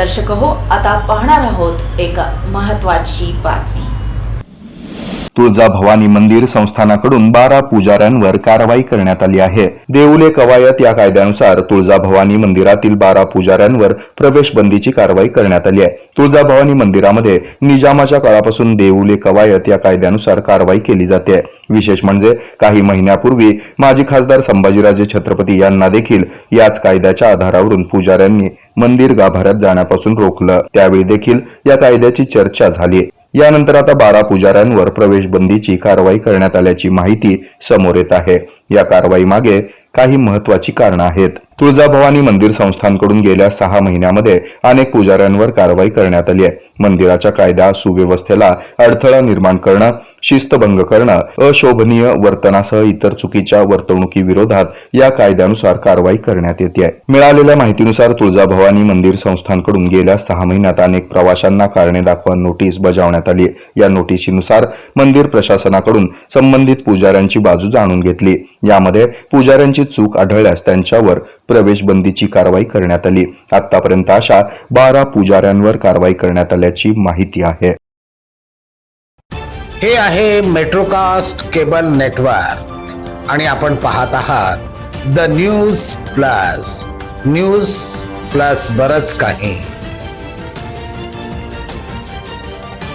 दर्शक हो. आता पाहणार आहोत एक महत्वाची बातमी. तुळजा भवानी मंदिर संस्थानाकडून बारा पुजाऱ्यांवर कारवाई करण्यात आली आहे. देऊले कवायत या कायद्यानुसार तुळजा भवानी मंदिरातील बारा पुजाऱ्यांवर प्रवेश बंदीची कारवाई करण्यात आली आहे. तुळजा भवानी मंदिरामध्ये निजामाच्या काळापासून देऊले कवायत या कायद्यानुसार कारवाई केली जाते. विशेष म्हणजे काही महिन्यापूर्वी माजी खासदार संभाजीराजे छत्रपती यांना देखील याच कायद्याच्या आधारावरून पुजाऱ्यांनी मंदिर गाभाऱ्यात जाण्यापासून रोखलं. त्यावेळी देखील या कायद्याची चर्चा झाली. यानंतर आता बारा पुजाऱ्यांवर प्रवेश बंदीची कारवाई करण्यात आल्याची माहिती समोर येत आहे. या कारवाई मागे काही महत्वाची कारणं आहेत. तुळजाभवानी मंदिर संस्थांकडून गेल्या सहा महिन्यामध्ये अनेक पुजाऱ्यांवर कारवाई करण्यात आली आहे. मंदिराच्या कायदा सुव्यवस्थेला अडथळा निर्माण करणं शिस्तभंग करणं अशोभनीय वर्तनासह इतर चुकीच्या वर्तवणुकीविरोधात या कायद्यानुसार कारवाई करण्यात येते आहे. मिळालेल्या माहितीनुसार तुळजाभवानी मंदिर संस्थांकडून गेल्या सहा महिन्यात अनेक प्रवाशांना कारणे दाखवा नोटीस बजावण्यात आली या नोटिशीनुसार मंदिर प्रशासनाकडून संबंधित पुजाऱ्यांची बाजू जाणून घेतली. यामध्ये पुजाऱ्यांची चूक आढळल्यास त्यांच्यावर प्रवेश बंदीची कारवाई करण्यात आली. आतापर्यंत अशा बारा पुजाऱ्यांवर कारवाई करण्यात आल्याची माहिती आहे. हे आहे मेट्रोकास्ट केबल नेटवर्क आणि आपण पाहत आहात the news plus news plus बरच काही.